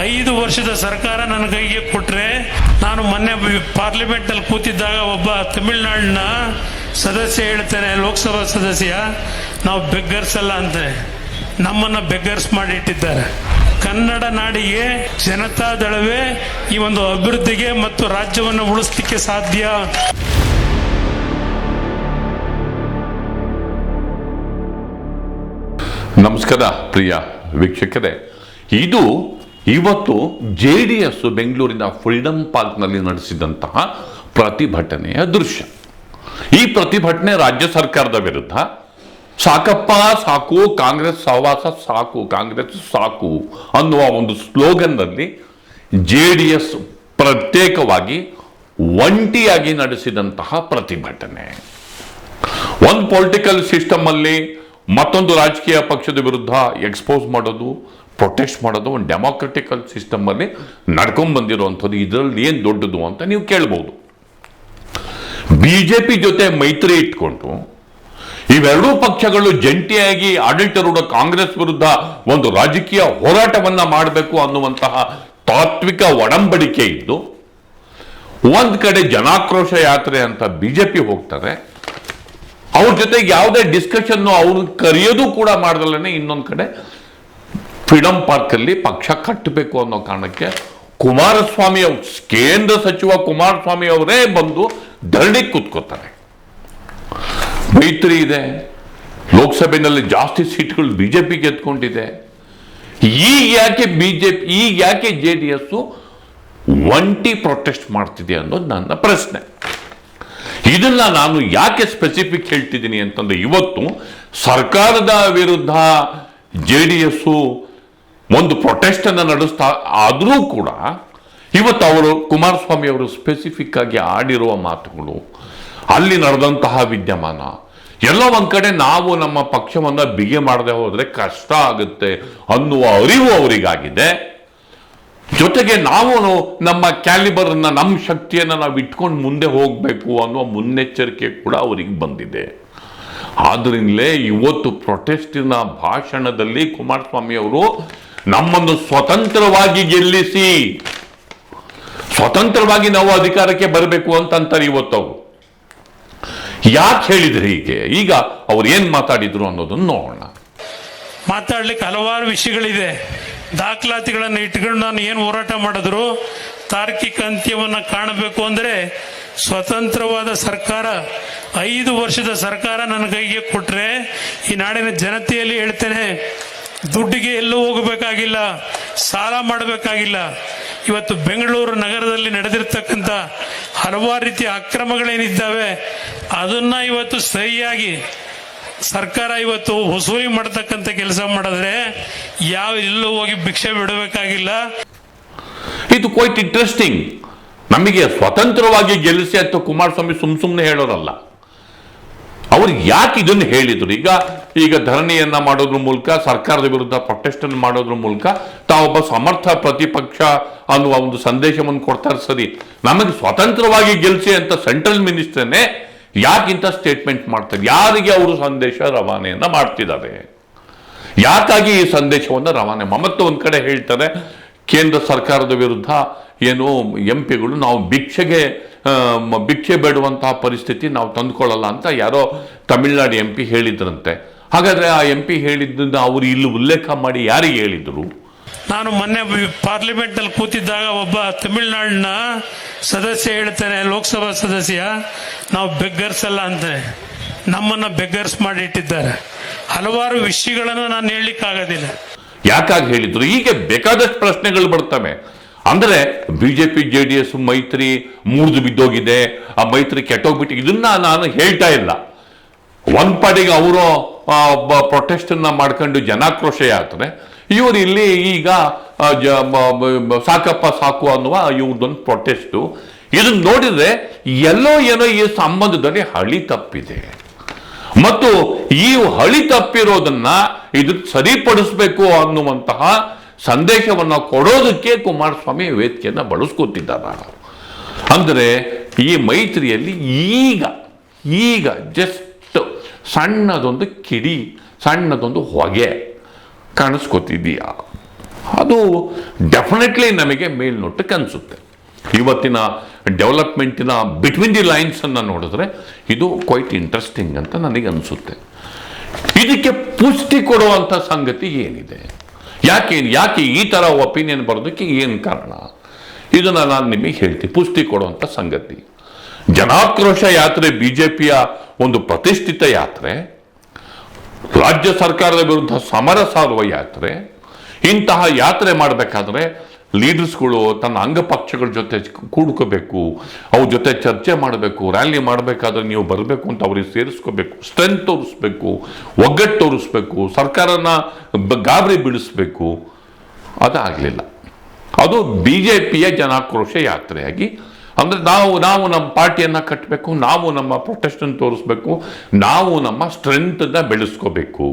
ಐದು ವರ್ಷದ ಸರ್ಕಾರ ನನ್ನ ಕೈಗೆ ಕೊಟ್ಟರೆ ನಾನು ಮೊನ್ನೆ ಪಾರ್ಲಿಮೆಂಟ್ನಲ್ಲಿ ಕೂತಿದ್ದಾಗ ಒಬ್ಬ ತಮಿಳುನಾಡಿನ ಸದಸ್ಯ ಹೇಳ್ತಾನೆ, ಲೋಕಸಭಾ ಸದಸ್ಯ, ನಾವು ಬೆಗ್ಗರ್ಸಲ್ಲ ಅಂತಾನೆ ನಮ್ಮನ್ನ ಬೆಗ್ಗರ್ಸ್ ಮಾಡಿಟ್ಟಿದ್ದಾರೆ. ಕನ್ನಡ ನಾಡಿಗೆ ಜನತಾ ದಳವೇ ಈ ಒಂದು ಅಭಿವೃದ್ಧಿಗೆ ಮತ್ತು ರಾಜ್ಯವನ್ನು ಉಳಿಸ್ಲಿಕ್ಕೆ ಸಾಧ್ಯ? ನಮಸ್ಕಾರ ಪ್ರಿಯ ವೀಕ್ಷಕರೇ. ಇದು ಇವತ್ತು ಜೆ ಡಿ ಎಸ್ ಬೆಂಗಳೂರಿನ ಫ್ರೀಡಂ ಪಾರ್ಕ್ನಲ್ಲಿ ನಡೆಸಿದಂತಹ ಪ್ರತಿಭಟನೆಯ ದೃಶ್ಯ. ಈ ಪ್ರತಿಭಟನೆ ರಾಜ್ಯ ಸರ್ಕಾರದ ವಿರುದ್ಧ ಸಾಕಪ್ಪ ಸಾಕು, ಕಾಂಗ್ರೆಸ್ ಸಹವಾಸ ಸಾಕು, ಕಾಂಗ್ರೆಸ್ ಸಾಕು ಅನ್ನುವ ಒಂದು ಸ್ಲೋಗನ್ನಲ್ಲಿ ಜೆ ಡಿ ಎಸ್ ಪ್ರತ್ಯೇಕವಾಗಿ ಒಂಟಿಯಾಗಿ ನಡೆಸಿದಂತಹ ಪ್ರತಿಭಟನೆ. ಒಂದು ಪೊಲಿಟಿಕಲ್ ಸಿಸ್ಟಮ್ ಅಲ್ಲಿ ಮತ್ತೊಂದು ರಾಜಕೀಯ ಪಕ್ಷದ ವಿರುದ್ಧ ಎಕ್ಸ್ಪೋಸ್ ಮಾಡೋದು ಪ್ರೊಟೆಸ್ಟ್ ಮಾಡೋದು ಒಂದು ಡೆಮೋಕ್ರೆಟಿಕಲ್ ಸಿಸ್ಟಮಲ್ಲಿ ಅಲ್ಲಿ ನಡ್ಕೊಂಡ್ ಬಂದಿರುವಂಥದ್ದು. ಇದರಲ್ಲಿ ಏನು ದೊಡ್ಡದು ಅಂತ ನೀವು ಕೇಳ್ಬೋದು. ಬಿ ಜೆ ಪಿ ಜೊತೆ ಮೈತ್ರಿ ಇಟ್ಕೊಂಡು ಇವೆರಡೂ ಪಕ್ಷಗಳು ಜಂಟಿಯಾಗಿ ಆಡಳಿತಾರೂಢ ಕಾಂಗ್ರೆಸ್ ವಿರುದ್ಧ ಒಂದು ರಾಜಕೀಯ ಹೋರಾಟವನ್ನು ಮಾಡಬೇಕು ಅನ್ನುವಂತಹ ತಾತ್ವಿಕ ಒಡಂಬಡಿಕೆ ಇದ್ದು, ಒಂದು ಕಡೆ ಜನಾಕ್ರೋಶ ಯಾತ್ರೆ ಅಂತ ಬಿಜೆಪಿ ಹೋಗ್ತಾರೆ. ಅವ್ರ ಜೊತೆಗೆ ಯಾವುದೇ ಡಿಸ್ಕಷನ್ನು ಅವ್ರು ಕರೆಯೋದು ಕೂಡ ಮಾಡ್ದಲ್ಲೇ ಇನ್ನೊಂದು ಕಡೆ ಫ್ರೀಡಂ ಪಾರ್ಕಲ್ಲಿ ಪಕ್ಷ ಕಟ್ಟಬೇಕು ಅನ್ನೋ ಕಾರಣಕ್ಕೆ ಕುಮಾರಸ್ವಾಮಿ ಅವರು ಕೇಂದ್ರ ಸಚಿವ ಕುಮಾರಸ್ವಾಮಿ ಅವರೇ ಬಂದು ಧರಣಿ ಕೂತ್ಕೋತಾರೆ ಮೈತ್ರಿ ಇದೆ. ಲೋಕಸಭೆಯಲ್ಲಿ ಜಾಸ್ತಿ ಸೀಟ್ಗಳು ಬಿಜೆಪಿ ಗೆದ್ಕೊಂಡಿದೆ. ಈಗ ಯಾಕೆ ಬಿಜೆಪಿ ಈಗ ಯಾಕೆ ಜೆ ಡಿ ಎಸ್ಸು ಒಂಟಿ ಪ್ರೊಟೆಸ್ಟ್ ಮಾಡ್ತಿದೆ ಅನ್ನೋದು ನನ್ನ ಪ್ರಶ್ನೆ. ಇದನ್ನ ನಾನು ಯಾಕೆ ಸ್ಪೆಸಿಫಿಕ್ ಹೇಳ್ತಿದ್ದೀನಿ ಅಂತಂದ್ರೆ ಇವತ್ತು ಸರ್ಕಾರದ ವಿರುದ್ಧ ಜೆ ಡಿ ಎಸ್ ಒಂದು ಪ್ರೊಟೆಸ್ಟ್ ಅನ್ನು ನಡೆಸ್ತಾ ಆದರೂ ಕೂಡ ಇವತ್ತು ಅವರು ಕುಮಾರಸ್ವಾಮಿ ಅವರು ಸ್ಪೆಸಿಫಿಕ್ ಆಗಿ ಆಡಿರುವ ಮಾತುಗಳು, ಅಲ್ಲಿ ನಡೆದಂತಹ ವಿದ್ಯಮಾನ, ಎಲ್ಲ ಒಂದ್ ಕಡೆ ನಾವು ನಮ್ಮ ಪಕ್ಷವನ್ನು ಬಿಗಿ ಮಾಡದೆ ಹೋದ್ರೆ ಕಷ್ಟ ಆಗುತ್ತೆ ಅನ್ನುವ ಅರಿವು ಅವರಿಗಾಗಿದೆ. ಜೊತೆಗೆ ನಾವು ನಮ್ಮ ಕ್ಯಾಲಿಬರ್ ಅನ್ನ ನಮ್ಮ ಶಕ್ತಿಯನ್ನು ನಾವು ಇಟ್ಕೊಂಡು ಮುಂದೆ ಹೋಗಬೇಕು ಅನ್ನುವ ಮುನ್ನೆಚ್ಚರಿಕೆ ಕೂಡ ಅವರಿಗೆ ಬಂದಿದೆ. ಆದ್ರಿಂದಲೇ ಇವತ್ತು ಪ್ರೊಟೆಸ್ಟಿನ ಭಾಷಣದಲ್ಲಿ ಕುಮಾರಸ್ವಾಮಿ ಅವರು ನಮ್ಮನ್ನು ಸ್ವತಂತ್ರವಾಗಿ ಗೆಲ್ಲಿಸಿ, ಸ್ವತಂತ್ರವಾಗಿ ನಾವು ಅಧಿಕಾರಕ್ಕೆ ಬರಬೇಕು ಅಂತಂತಾರೆ ಇವತ್ತು ಅವರು. ಯಾಕೆ ಹೇಳಿದ್ರು ಹೀಗೆ? ಈಗ ಅವ್ರು ಏನ್ ಮಾತಾಡಿದ್ರು ಅನ್ನೋದನ್ನ ನೋಡೋಣ. ಮಾತಾಡ್ಲಿಕ್ಕೆ ಹಲವಾರು ವಿಷಯಗಳಿದೆ. ದಾಖಲಾತಿಗಳನ್ನು ಇಟ್ಕೊಂಡು ನಾನು ಏನು ಹೋರಾಟ ಮಾಡಿದ್ರು, ತಾರ್ಕಿಕ ಅಂತ್ಯವನ್ನು ಕಾಣಬೇಕು ಅಂದ್ರೆ ಸ್ವತಂತ್ರವಾದ ಸರ್ಕಾರ, ಐದು ವರ್ಷದ ಸರ್ಕಾರ ನನ್ನ ಕೈಗೆ ಕೊಟ್ಟರೆ ಈ ನಾಡಿನ ಜನತೆಯಲ್ಲಿ ಹೇಳ್ತೇನೆ ದುಡ್ಡಿಗೆ ಎಲ್ಲೂ ಹೋಗಬೇಕಾಗಿಲ್ಲ, ಸಾಲ ಮಾಡಬೇಕಾಗಿಲ್ಲ. ಇವತ್ತು ಬೆಂಗಳೂರು ನಗರದಲ್ಲಿ ನಡೆದಿರ್ತಕ್ಕಂಥ ಹಲವಾರು ರೀತಿಯ ಅಕ್ರಮಗಳೇನಿದ್ದಾವೆ, ಅದನ್ನ ಇವತ್ತು ಸರಿಯಾಗಿ ಸರ್ಕಾರ ಇವತ್ತು ವಸೂಲಿ ಮಾಡತಕ್ಕಂಥ ಕೆಲಸ ಮಾಡಿದ್ರೆ ಯಾವ ಎಲ್ಲೂ ಹೋಗಿ ಭಿಕ್ಷೆ ಬಿಡಬೇಕಾಗಿಲ್ಲ. ಇದು ಕ್ವೈಟ್ ಇಂಟ್ರೆಸ್ಟಿಂಗ್ ನಮಗೆ ಸ್ವತಂತ್ರವಾಗಿ ಗೆಲ್ಲಿಸಿ ಅಂತ ಕುಮಾರಸ್ವಾಮಿ ಸುಮ್ ಸುಮ್ಮನೆ ಹೇಳೋರಲ್ಲ. ಅವ್ರು ಯಾಕೆ ಇದನ್ನು ಹೇಳಿದರು? ಈಗ ಈಗ ಧರಣಿಯನ್ನ ಮಾಡೋದ್ರ ಮೂಲಕ, ಸರ್ಕಾರದ ವಿರುದ್ಧ ಪ್ರೊಟೆಸ್ಟ್ ಅನ್ನು ಮಾಡೋದ್ರ ಮೂಲಕ ತಾವೊಬ್ಬ ಸಮರ್ಥ ಪ್ರತಿಪಕ್ಷ ಅನ್ನುವ ಒಂದು ಸಂದೇಶವನ್ನು ಕೊಡ್ತಾರೆ ಸರಿ. ನಮಗೆ ಸ್ವತಂತ್ರವಾಗಿ ಗೆಲ್ಸಿ ಅಂತ ಸೆಂಟ್ರಲ್ ಮಿನಿಸ್ಟರ್ನೇ ಯಾಕಿಂತ ಸ್ಟೇಟ್ಮೆಂಟ್ ಮಾಡ್ತಾರೆ? ಯಾರಿಗೆ ಅವರು ಸಂದೇಶ ರವಾನೆಯನ್ನ ಮಾಡ್ತಿದ್ದಾರೆ? ಯಾಕಾಗಿ ಈ ಸಂದೇಶವನ್ನು ರವಾನೆ? ಮಮತ್ತು ಒಂದು ಕಡೆ ಹೇಳ್ತಾರೆ, ಕೇಂದ್ರ ಸರ್ಕಾರದ ವಿರುದ್ಧ ಏನು ಎಂ ಪಿಗಳು ನಾವು ಭಿಕ್ಷೆಗೆ ಭಿಕ್ಷೆ ಬೇಡುವಂತಹ ಪರಿಸ್ಥಿತಿ ನಾವು ತಂದುಕೊಳ್ಳಲ್ಲ ಅಂತ ಯಾರೋ ತಮಿಳ್ನಾಡು ಎಂ ಪಿ ಹೇಳಿದ್ರಂತೆ. ಹಾಗಾದ್ರೆ ಆ ಎಂ ಪಿ ಹೇಳಿದ್ದನ್ನು ಅವರು ಇಲ್ಲಿ ಉಲ್ಲೇಖ ಮಾಡಿ ಯಾರಿಗೆ ಹೇಳಿದ್ರು? ನಾನು ಮೊನ್ನೆ ಪಾರ್ಲಿಮೆಂಟಲ್ಲಿ ಕೂತಿದ್ದಾಗ ಒಬ್ಬ ತಮಿಳುನಾಡಿನ ಸದಸ್ಯ ಹೇಳ್ತಾನೆ ಲೋಕಸಭಾ ಸದಸ್ಯ ನಾವು ಬೆಗ್ಗರ್ಸಲ್ಲ ಅಂತಾನೆ ನಮ್ಮನ್ನ ಬೆಗ್ಗರ್ಸ್ ಮಾಡಿಟ್ಟಿದ್ದಾರೆ ಹಲವಾರು ವಿಷಯಗಳನ್ನು ನಾನು ಹೇಳಲಿಕ್ಕಾಗೋದಿಲ್ಲ. ಯಾಕಾಗಿ ಹೇಳಿದ್ರು? ಹೀಗೆ ಬೇಕಾದಷ್ಟು ಪ್ರಶ್ನೆಗಳು ಬರ್ತವೆ. ಅಂದ್ರೆ ಬಿಜೆಪಿ ಜೆ ಡಿ ಎಸ್ ಮೈತ್ರಿ ಮುರಿದು ಬಿದ್ದೋಗಿದೆ. ಆ ಮೈತ್ರಿ ಕೆಟ್ಟೋಗ್ಬಿಟ್ಟು ಇದನ್ನ ನಾನು ಹೇಳ್ತಾ ಇಲ್ಲ. ಒಂದ್ ಪಾಡಿಗೆ ಅವರು ಪ್ರೊಟೆಸ್ಟ್ ಅನ್ನ ಮಾಡ್ಕೊಂಡು ಜನಾಕ್ರೋಶ ಯಾತ್ರೆ ಇವರು ಇಲ್ಲಿ ಈಗ ಜ- ಸಾಕಪ್ಪ ಸಾಕು ಅನ್ನುವ ಇವ್ರದೊಂದು ಪ್ರೊಟೆಸ್ಟು ಇದನ್ನ ನೋಡಿದ್ರೆ ಎಲ್ಲೋ ಏನೋ ಈ ಸಂಬಂಧದಲ್ಲಿ ಹಳಿ ತಪ್ಪಿದೆ. ಮತ್ತು ಈ ಹಳಿ ತಪ್ಪಿರೋದನ್ನ ಇದು ಸರಿಪಡಿಸಬೇಕು ಅನ್ನುವಂತಹ ಸಂದೇಶವನ್ನ ಕೊಡೋದಕ್ಕೆ ಕುಮಾರಸ್ವಾಮಿ ವೇದಿಕೆಯನ್ನು ಬಳಸ್ಕೊತಿದ್ದಾರೆ ಅಂದರೆ ಈ ಮೈತ್ರಿಯಲ್ಲಿ ಈಗ ಈಗ ಜಸ್ಟ್ ಸಣ್ಣದೊಂದು ಕಿಡಿ, ಸಣ್ಣದೊಂದು ಹೊಗೆ ಕಾಣಿಸ್ಕೊತಿದೀಯ? ಅದು ಡೆಫಿನೆಟ್ಲಿ ನಮಗೆ ಮೇಲ್ನೋಟಕ್ಕೆ ಅನಿಸುತ್ತೆ. ಇವತ್ತಿನ ಡೆವಲಪ್ಮೆಂಟಿನ ಬಿಟ್ವೀನ್ ದಿ ಲೈನ್ಸನ್ನು ನೋಡಿದ್ರೆ ಇದು ಕ್ವೈಟ್ ಇಂಟ್ರೆಸ್ಟಿಂಗ್ ಅಂತ ನನಗೆ ಅನಿಸುತ್ತೆ. ಇದಕ್ಕೆ ಪುಷ್ಟಿ ಕೊಡುವಂಥ ಸಂಗತಿ ಏನಿದೆ? ಯಾಕೆ ಯಾಕೆ ಈ ಥರ ಒಪಿನಿಯನ್ ಬರೋದಕ್ಕೆ ಏನು ಕಾರಣ? ಇದನ್ನು ನಾನು ನಿಮಗೆ ಹೇಳ್ತೀನಿ ಪುಷ್ಟಿ ಕೊಡುವಂಥ ಸಂಗತಿ. ಜನಾಕ್ರೋಶ ಯಾತ್ರೆ ಬಿ ಜೆ ಪಿಯ ಒಂದು ಪ್ರತಿಷ್ಠಿತ ಯಾತ್ರೆ, ರಾಜ್ಯ ಸರ್ಕಾರದ ವಿರುದ್ಧ ಸಮರ ಸಾರುವ ಯಾತ್ರೆ, ಇಂತಹ ಯಾತ್ರೆ ಮಾಡಬೇಕಾದ್ರೆ ಲೀಡರ್ಸ್ಗಳು ತನ್ನ ಅಂಗಪಕ್ಷಗಳ ಜೊತೆ ಕೂಡ್ಕೋಬೇಕು, ಅವ್ರ ಜೊತೆ ಚರ್ಚೆ ಮಾಡಬೇಕು, ರ್ಯಾಲಿ ಮಾಡಬೇಕಾದ್ರೆ ನೀವು ಬರಬೇಕು ಅಂತ ಅವ್ರಿಗೆ ಸೇರಿಸ್ಕೋಬೇಕು ಸ್ಟ್ರೆಂತ್ ತೋರಿಸ್ಬೇಕು, ಒಗ್ಗಟ್ಟು ತೋರಿಸ್ಬೇಕು, ಸರ್ಕಾರನ ಗಾಬರಿ ಬೀಳಿಸ್ಬೇಕು. ಅದಾಗಲಿಲ್ಲ ಅದು ಬಿ ಜೆ ಪಿಯ ಜನಾಕ್ರೋಶ ಯಾತ್ರೆಯಾಗಿ. ಅಂದರೆ ನಾವು ನಾವು ನಮ್ಮ ಪಾರ್ಟಿಯನ್ನು ಕಟ್ಟಬೇಕು ನಾವು ನಮ್ಮ ಪ್ರೊಟೆಸ್ಟನ್ನು ತೋರಿಸ್ಬೇಕು, ನಾವು ನಮ್ಮ ಸ್ಟ್ರೆಂತನ್ನು ಬೆಳೆಸ್ಕೋಬೇಕು.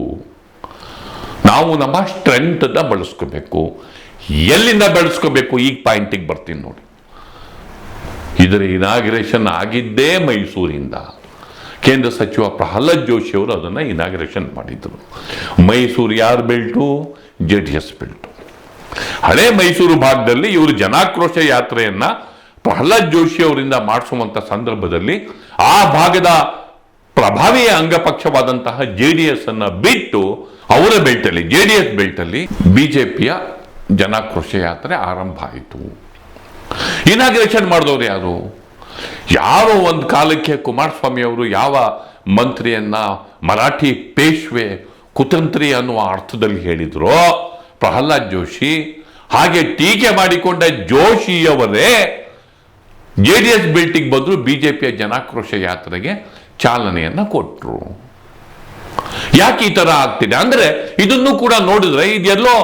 ನಾವು ನಮ್ಮ ಸ್ಟ್ರೆಂತನ್ನು ಬೆಳೆಸ್ಕೋಬೇಕು. ಎಲ್ಲಿಂದ ಬೆಳೆಸ್ಕೋಬೇಕು? ಈಗ ಪಾಯಿಂಟಿಗೆ ಬರ್ತೀನಿ ನೋಡಿ. ಇದರ ಇನಾಗ್ರೇಷನ್ ಆಗಿದ್ದೇ ಮೈಸೂರಿಂದ. ಕೇಂದ್ರ ಸಚಿವ ಪ್ರಹ್ಲಾದ್ ಜೋಶಿ ಅವರು ಅದನ್ನು ಇನಾಗ್ರೇಷನ್ ಮಾಡಿದರು. ಮೈಸೂರು ಯಾರು belt J D S belt ಹಳೆ ಮೈಸೂರು ಭಾಗದಲ್ಲಿ ಇವರು ಜನಾಕ್ರೋಶ ಯಾತ್ರೆಯನ್ನ ಪ್ರಹ್ಲಾದ್ ಜೋಶಿ ಅವರಿಂದ ಮಾಡಿಸುವಂತ ಸಂದರ್ಭದಲ್ಲಿ ಆ ಭಾಗದ ಪ್ರಭಾವಿ ಅಂಗಪಕ್ಷವಾದಂತಹ ಜೆ ಡಿ ಎಸ್ ಅನ್ನ ಬಿಟ್ಟು ಅವರ ಬೆಲ್ಟಲ್ಲಿ ಜೆ ಡಿ ಎಸ್ ಬೆಲ್ಟಲ್ಲಿ ಬಿಜೆಪಿಯ ಜನಾಕ್ರೋಶ ಯಾತ್ರೆ ಆರಂಭ ಆಯಿತು. ಇನಾಗ್ರೇಷನ್ ಮಾಡಿದವರು ಯಾರು? ಯಾರೋ ಒಂದು ಕಾಲಕ್ಕೆ ಕುಮಾರಸ್ವಾಮಿ ಅವರು ಯಾವ ಮಂತ್ರಿಯನ್ನ ಮರಾಠಿ ಪೇಶ್ವೆ ಕುತಂತ್ರಿ ಅನ್ನುವ ಅರ್ಥದಲ್ಲಿ ಹೇಳಿದ್ರೋ ಪ್ರಹ್ಲಾದ್ ಜೋಶಿ, ಹಾಗೆ ಟೀಕೆ ಮಾಡಿಕೊಂಡ ಜೋಶಿಯವರೇ ಜೆ ಡಿ ಎಸ್ ಬಿಲ್ಟಿಗೆ ಜೆ ಪಿಯ ಜನಾಕ್ರೋಶ ಯಾತ್ರೆಗೆ ಚಾಲನೆಯನ್ನು ಕೊಟ್ಟರು ಯಾಕೆ ಈ ತರ ಆಗ್ತಿದೆ? ಅಂದ್ರೆ ಇದನ್ನು ಕೂಡ ನೋಡಿದ್ರೆ ಇದೆಲ್ಲೋ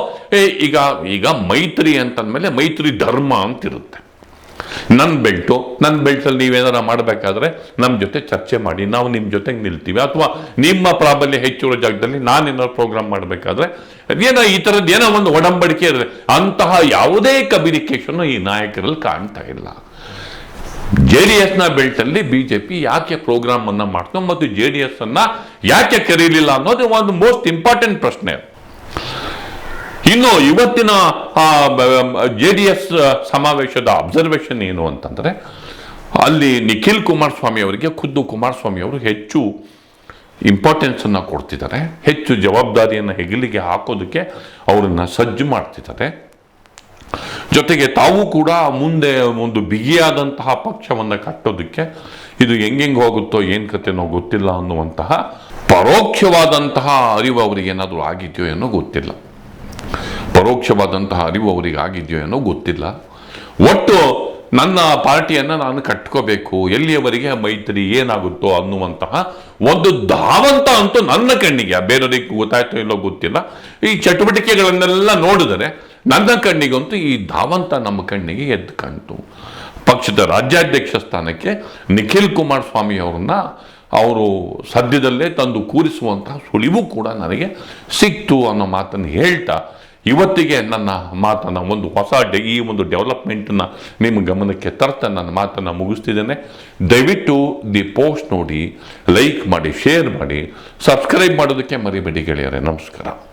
ಈಗ ಈಗ ಮೈತ್ರಿ ಅಂತಂದ್ಮೇಲೆ ಮೈತ್ರಿ ಧರ್ಮ ಅಂತಿರುತ್ತೆ. ನನ್ನ ಬೆಲ್ಟು ನನ್ನ ಬೆಲ್ಟಲ್ಲಿ ನೀವೇನಾರ ಮಾಡಬೇಕಾದ್ರೆ ನಮ್ಮ ಜೊತೆ ಚರ್ಚೆ ಮಾಡಿ, ನಾವು ನಿಮ್ಮ ಜೊತೆಗೆ ನಿಲ್ತೀವಿ. ಅಥವಾ ನಿಮ್ಮ ಪ್ರಾಬಲ್ಯ ಹೆಚ್ಚಿರೋ ಜಾಗದಲ್ಲಿ ನಾನು ಏನಾದ್ರು ಪ್ರೋಗ್ರಾಮ್ ಮಾಡಬೇಕಾದ್ರೆ ಏನೋ ಈ ಥರದ್ದು ಏನೋ ಒಂದು ಒಡಂಬಡಿಕೆ ಇದೆ ಅಂತಹ ಯಾವುದೇ ಕಮ್ಯುನಿಕೇಶನ್ ಈ ನಾಯಕರಲ್ಲಿ ಕಾಣ್ತಾ ಇಲ್ಲ. ಜೆ ಡಿ ಎಸ್ನ ಬೆಲ್ಟಲ್ಲಿ ಬಿ ಜೆ ಪಿ ಯಾಕೆ ಪ್ರೋಗ್ರಾಮ್ ಅನ್ನ ಮಾಡ್ತು ಮತ್ತು ಜೆ ಡಿ ಎಸ್ ಅನ್ನ ಯಾಕೆ ಕರೀಲಿಲ್ಲ ಅನ್ನೋದು ಒಂದು ಮೋಸ್ಟ್ ಇಂಪಾರ್ಟೆಂಟ್ ಪ್ರಶ್ನೆ. ಇನ್ನು ಇವತ್ತಿನ ಜೆ ಡಿ ಎಸ್ ಸಮಾವೇಶದ ಅಬ್ಸರ್ವೇಷನ್ ಏನು ಅಂತಂದ್ರೆ, ಅಲ್ಲಿ ನಿಖಿಲ್ ಕುಮಾರಸ್ವಾಮಿ ಅವರಿಗೆ, ಖುದ್ದು ಕುಮಾರಸ್ವಾಮಿ ಅವರು ಹೆಚ್ಚು ಇಂಪಾರ್ಟೆನ್ಸ್ ಅನ್ನ ಕೊಡ್ತಿದ್ದಾರೆ. ಹೆಚ್ಚು ಜವಾಬ್ದಾರಿಯನ್ನು ಹೆಗಲಿಗೆ ಹಾಕೋದಕ್ಕೆ ಅವರನ್ನು ಸಜ್ಜು ಮಾಡ್ತಿದ್ದಾರೆ. ಜೊತೆಗೆ ತಾವು ಕೂಡ ಮುಂದೆ ಒಂದು ಬಿಗಿಯಾದಂತಹ ಪಕ್ಷವನ್ನು ಕಟ್ಟೋದಕ್ಕೆ ಇದು ಹೆಂಗೆಂಗೆ ಹೋಗುತ್ತೋ, ಏನು ಕತೆನೋ ಗೊತ್ತಿಲ್ಲ ಅನ್ನುವಂತಹ ಪರೋಕ್ಷವಾದಂತಹ ಅರಿವು ಅವರಿಗೆ ಏನಾದರೂ ಆಗಿದೆಯೋ ಏನೋ ಗೊತ್ತಿಲ್ಲ. ಪರೋಕ್ಷವಾದಂತಹ ಅರಿವು ಅವರಿಗೆ ಆಗಿದೆಯೋ ಏನೋ ಗೊತ್ತಿಲ್ಲ. ಒಟ್ಟು ನನ್ನ ಪಾರ್ಟಿಯನ್ನು ನಾನು ಕಟ್ಕೋಬೇಕು, ಎಲ್ಲಿಯವರೆಗೆ ಮೈತ್ರಿ ಏನಾಗುತ್ತೋ ಅನ್ನುವಂತಹ ಒಂದು ಧಾವಂತ ಅಂತೂ ನನ್ನ ಕಣ್ಣಿಗೆ, ಬೇರೆಯವರಿಗೆ ಗೊತ್ತಾಯ್ತೋ ಇಲ್ಲೋ ಗೊತ್ತಿಲ್ಲ. ಈ ಚಟುವಟಿಕೆಗಳನ್ನೆಲ್ಲ ನೋಡಿದರೆ ನನ್ನ ಕಣ್ಣಿಗಂತೂ ಈ ಧಾವಂತ ನಮ್ಮ ಕಣ್ಣಿಗೆ ಎದ್ದು ಕಾಣ್ತು. ಪಕ್ಷದ ರಾಜ್ಯಾಧ್ಯಕ್ಷ ಸ್ಥಾನಕ್ಕೆ ನಿಖಿಲ್ ಕುಮಾರಸ್ವಾಮಿ ಅವರನ್ನ ಅವರು ಸದ್ಯದಲ್ಲೇ ತಂದು ಕೂರಿಸುವಂತಹ ಸುಳಿವು ಕೂಡ ನನಗೆ ಸಿಕ್ತು ಅನ್ನೋ ಮಾತನ್ನು ಹೇಳ್ತಾ, ಇವತ್ತಿಗೆ ನನ್ನ ಮಾತನ್ನು ಒಂದು ಹೊಸ ಡೆ, ಈ ಒಂದು ಡೆವಲಪ್ಮೆಂಟನ್ನು ನಿಮ್ಮ ಗಮನಕ್ಕೆ ತರ್ತಾ ನನ್ನ ಮಾತನ್ನು ಮುಗಿಸ್ತಿದ್ದೇನೆ. ದಯವಿಟ್ಟು ದಿ ಪೋಸ್ಟ್ ನೋಡಿ, ಲೈಕ್ ಮಾಡಿ, ಶೇರ್ ಮಾಡಿ, ಸಬ್ಸ್ಕ್ರೈಬ್ ಮಾಡೋದಕ್ಕೆ ಮರಿಬೇಡಿ ಗೆಳೆಯರೆ. ನಮಸ್ಕಾರ.